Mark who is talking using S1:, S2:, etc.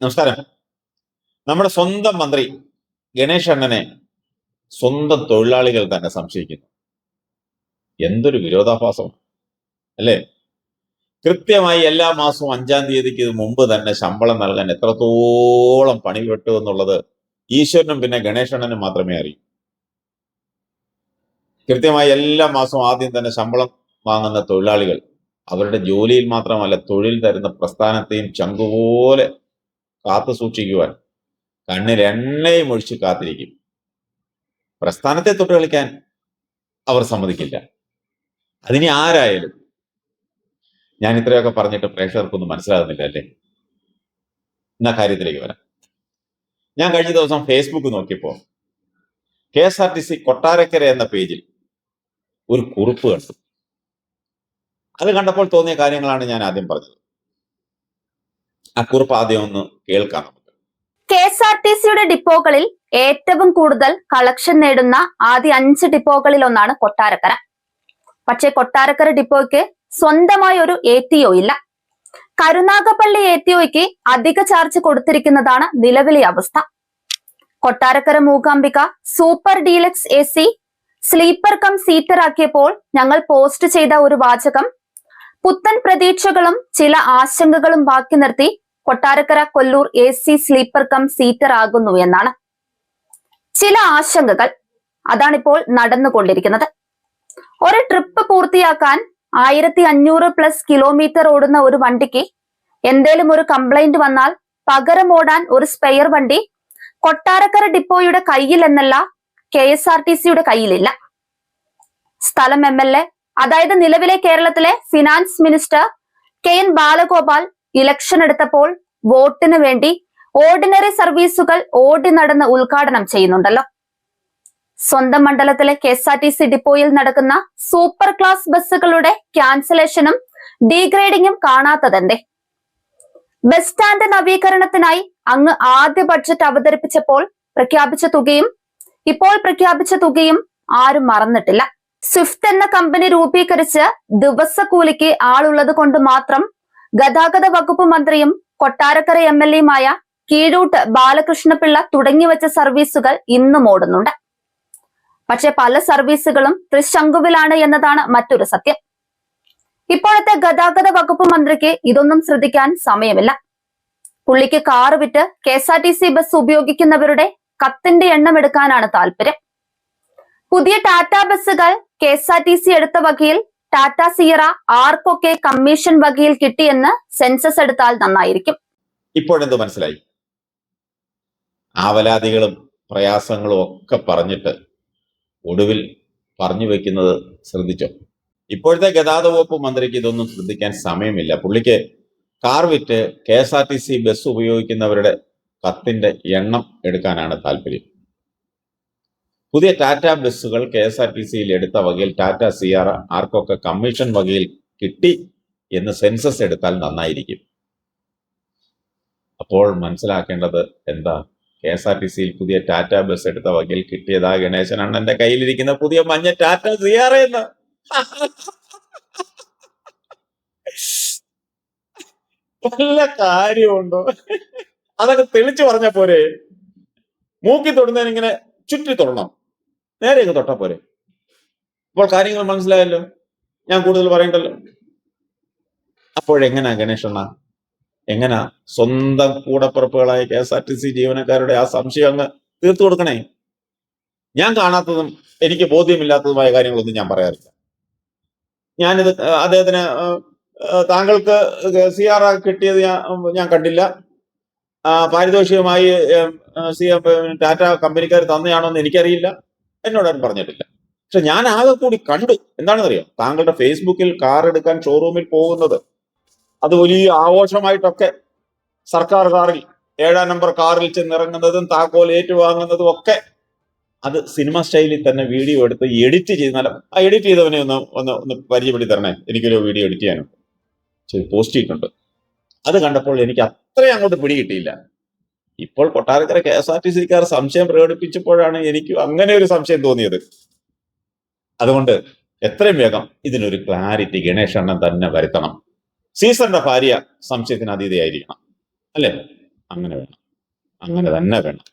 S1: നമസ്കാരം. നമ്മുടെ സ്വന്തം മന്ത്രി ഗണേഷ് അണ്ണനെ സ്വന്തം തൊഴിലാളികൾ തന്നെ സംശയിക്കുന്നു. എന്തൊരു വിരോധാഭാസം അല്ലേ? കൃത്യമായി എല്ലാ മാസവും അഞ്ചാം തീയതിക്ക് മുമ്പ് തന്നെ ശമ്പളം നൽകാൻ എത്രത്തോളം പണി വെട്ടു എന്നുള്ളത് ഈശ്വരനും പിന്നെ ഗണേശ് അണ്ണനും മാത്രമേ അറിയൂ. കൃത്യമായി എല്ലാ മാസവും ആദ്യം തന്നെ ശമ്പളം വാങ്ങുന്ന തൊഴിലാളികൾ അവരുടെ ജോലിയിൽ മാത്രമല്ല തൊഴിൽ തരുന്ന പ്രസ്ഥാനത്തെയും ചങ്കുപോലെ കാത്തു സൂക്ഷിക്കുവാൻ. കണ്ണിൽ എണ്ണയും ഒഴിച്ച് കാത്തിരിക്കും. പ്രസ്ഥാനത്തെ തൊട്ട് കളിക്കാൻ അവർ സമ്മതിക്കില്ല. അതിനി ആരായാലും ഞാൻ ഇത്രയൊക്കെ പറഞ്ഞിട്ട് പ്രേക്ഷകർക്കൊന്നും മനസ്സിലാകുന്നില്ല അല്ലേ? എന്നാ കാര്യത്തിലേക്ക് വരാം. ഞാൻ കഴിഞ്ഞ ദിവസം ഫേസ്ബുക്ക് നോക്കിയപ്പോൾ K S R T C Kottarakkara എന്ന പേജിൽ ഒരു കുറിപ്പ് കണ്ടു. അത് കണ്ടപ്പോൾ തോന്നിയ കാര്യങ്ങളാണ് ഞാൻ ആദ്യം പറഞ്ഞത്. ആ ഒന്ന് കേൾക്കാം നമുക്ക്.
S2: കെ എസ് ആർ ടി സിയുടെ ഡിപ്പോകളിൽ ഏറ്റവും കൂടുതൽ കളക്ഷൻ നേടുന്ന ആദ്യ അഞ്ച് ഡിപ്പോകളിൽ ഒന്നാണ് കൊട്ടാരക്കര. പക്ഷേ കൊട്ടാരക്കര ഡിപ്പോയ്ക്ക് സ്വന്തമായി ഒരു എ ടി ഒ ഇല്ല. കരുനാഗപ്പള്ളി എ ടി ഒയ്ക്ക് അധിക ചാർജ് കൊടുത്തിരിക്കുന്നതാണ് നിലവിലെ അവസ്ഥ. Kottarakkara Mookambika super deluxe A C sleeper cum seater ആക്കിയപ്പോൾ ഞങ്ങൾ പോസ്റ്റ് ചെയ്ത ഒരു വാചകം പുത്തൻ പ്രതീക്ഷകളും ചില ആശങ്കകളും ബാക്കി നിർത്തി Kottarakkara Kollur A C sleeper cum seater ആകുന്നു എന്നാണ്. ചില ആശങ്കകൾ അതാണിപ്പോൾ നടന്നുകൊണ്ടിരിക്കുന്നത്. ഒരു ട്രിപ്പ് പൂർത്തിയാക്കാൻ ആയിരത്തി അഞ്ഞൂറ് പ്ലസ് കിലോമീറ്റർ ഓടുന്ന ഒരു വണ്ടിക്ക് എന്തേലും ഒരു കംപ്ലൈന്റ് വന്നാൽ പകരം ഓടാൻ ഒരു സ്പെയർ വണ്ടി കൊട്ടാരക്കര ഡിപ്പോയുടെ കയ്യിൽ എന്നല്ല കെ എസ് ആർ ടി സിയുടെ കയ്യിലില്ല. സ്ഥലം എം എൽ എ അതായത് നിലവിലെ കേരളത്തിലെ finance minister K N Balagopal election എടുത്തപ്പോൾ വോട്ടിന് വേണ്ടി ഓർഡിനറി സർവീസുകൾ ഓടി നടന്ന് ഉദ്ഘാടനം ചെയ്യുന്നുണ്ടല്ലോ. സ്വന്തം മണ്ഡലത്തിലെ K S R T C ഡിപ്പോയിൽ നടക്കുന്ന സൂപ്പർ ക്ലാസ് ബസ്സുകളുടെ ക്യാൻസലേഷനും ഡീഗ്രേഡിങ്ങും കാണാത്തതെന്തേ? ബസ് സ്റ്റാൻഡ് നവീകരണത്തിനായി അങ്ങ് ആദ്യ ബഡ്ജറ്റ് അവതരിപ്പിച്ചപ്പോൾ പ്രഖ്യാപിച്ച തുകയും ഇപ്പോൾ പ്രഖ്യാപിച്ച തുകയും ആരും മറന്നിട്ടില്ല. സ്വിഫ്റ്റ് എന്ന കമ്പനി രൂപീകരിച്ച് ദിവസക്കൂലിക്ക് ആളുള്ളത് കൊണ്ട് മാത്രം ഗതാഗത വകുപ്പ് മന്ത്രിയും കൊട്ടാരക്കര എം എൽ എയുമായ കീഴൂട്ട് ബാലകൃഷ്ണപിള്ള തുടങ്ങിവെച്ച സർവീസുകൾ ഇന്നും ഓടുന്നുണ്ട്. പക്ഷെ പല സർവീസുകളും തൃശങ്കുവിലാണ് എന്നതാണ് മറ്റൊരു സത്യം. ഇപ്പോഴത്തെ ഗതാഗത വകുപ്പ് മന്ത്രിക്ക് ഇതൊന്നും ശ്രദ്ധിക്കാൻ സമയമില്ല. പുള്ളിക്ക് കാറ് വിറ്റ് K S R T C bus ഉപയോഗിക്കുന്നവരുടെ കത്തിന്റെ എണ്ണം എടുക്കാനാണ് താല്പര്യം. പുതിയ ടാറ്റ ബസ്സുകൾ K S R T C എടുത്ത വകയിൽ ടാറ്റ സിയറ ആർക്കൊക്കെ കമ്മീഷൻ വകയിൽ കിട്ടിയെന്ന് സെൻസസ് എടുത്താൽ നന്നായിരിക്കും.
S1: ഇപ്പോഴെന്ത് മനസ്സിലായി? ആവലാതികളും പ്രയാസങ്ങളും ഒക്കെ പറഞ്ഞിട്ട് ഒടുവിൽ പറഞ്ഞു വെക്കുന്നത് ശ്രദ്ധിച്ചോ? ഇപ്പോഴത്തെ ഗതാഗത വകുപ്പ് മന്ത്രിക്ക് ഇതൊന്നും ശ്രദ്ധിക്കാൻ സമയമില്ല. പുള്ളിക്ക് കാർ വിറ്റ് K S R T C bus ഉപയോഗിക്കുന്നവരുടെ കത്തിന്റെ എണ്ണം എടുക്കാനാണ് താല്പര്യം. പുതിയ ടാറ്റ ബസ്സുകൾ കെ എസ് ആർ ടി സിയിൽ എടുത്ത വകയിൽ ടാറ്റ സി ആർ ആർക്കൊക്കെ കമ്മീഷൻ വകയിൽ കിട്ടി എന്ന് സെൻസസ് എടുത്താൽ നന്നായിരിക്കും. അപ്പോൾ മനസ്സിലാക്കേണ്ടത് എന്താ? കെ എസ് ആർ ടി സിയിൽ പുതിയ ടാറ്റ ബസ് എടുത്ത വകയിൽ കിട്ടിയതാ ഗണേശനാണ് എന്റെ കയ്യിലിരിക്കുന്ന പുതിയ മഞ്ഞ ടാറ്റ സിആർ എന്ന്. വല്ല കാര്യമുണ്ടോ? അതൊക്കെ തെളിച്ചു പറഞ്ഞ പോരെ? മൂക്കി തൊടുന്നതിനിങ്ങനെ ചുറ്റി തൊടണം. നേരെ അങ്ങ് തൊട്ടാ പോരെ. അപ്പോൾ കാര്യങ്ങൾ മനസ്സിലായല്ലോ? ഞാൻ കൂടുതൽ പറയണ്ടല്ലോ? അപ്പോഴെങ്ങനാ ഗണേഷണ്ണ എങ്ങനാ സ്വന്തം കൂടപ്പുറപ്പുകളായ K S R T C ജീവനക്കാരുടെ ആ സംശയം അങ്ങ് തീർത്തു കൊടുക്കണേ? ഞാൻ കാണാത്തതും എനിക്ക് ബോധ്യമില്ലാത്തതുമായ കാര്യങ്ങളൊന്നും ഞാൻ പറയാറില്ല. ഞാനിത് അദ്ദേഹത്തിന് താങ്കൾക്ക് സി ആർ കിട്ടിയത് ഞാൻ കണ്ടില്ല. പാരിതോഷികമായി സി ടാറ്റ കമ്പനിക്കാർ തന്നെയാണോ എന്ന് എനിക്കറിയില്ല. എന്നോടാരും പറഞ്ഞിട്ടില്ല. പക്ഷെ ഞാൻ ആകെ കൂടി കണ്ടു. എന്താണെന്നറിയോ? താങ്കളുടെ ഫേസ്ബുക്കിൽ കാർ എടുക്കാൻ ഷോറൂമിൽ പോകുന്നത്. അത് വലിയ ആഘോഷമായിട്ടൊക്കെ സർക്കാർ കാറിൽ ഏഴാം നമ്പർ കാറിൽ ചെന്നിറങ്ങുന്നതും താക്കോൽ ഏറ്റുവാങ്ങുന്നതും ഒക്കെ അത് സിനിമ സ്റ്റൈലിൽ തന്നെ വീഡിയോ എടുത്ത് എഡിറ്റ് ചെയ്ത് നല്ല ആ എഡിറ്റ് ചെയ്തവനെ ഒന്ന് ഒന്ന് ഒന്ന് പരിചയപ്പെടുത്തി തരണേ എനിക്കൊരു വീഡിയോ എഡിറ്റ് ചെയ്യാനുണ്ട്. പോസ്റ്റ് ചെയ്തിട്ടുണ്ട്. അത് കണ്ടപ്പോൾ എനിക്ക് അത്രയും അങ്ങോട്ട് പിടികിട്ടിയില്ല ഇപ്പോൾ Kottarakkara K S R T Sikar സംശയം പ്രകടിപ്പിച്ചപ്പോഴാണ് എനിക്ക് അങ്ങനെ ഒരു സംശയം തോന്നിയത്. അതുകൊണ്ട് എത്രയും വേഗം ഇതിനൊരു ക്ലാരിറ്റി ഗണേശ് അണ്ണൻ തന്നെ വരുത്തണം. സീസറിന്റെ ഭാര്യ സംശയത്തിന് അതീതയായിരിക്കണം. അല്ലേ? അങ്ങനെ വേണം. അങ്ങനെ തന്നെ വേണം.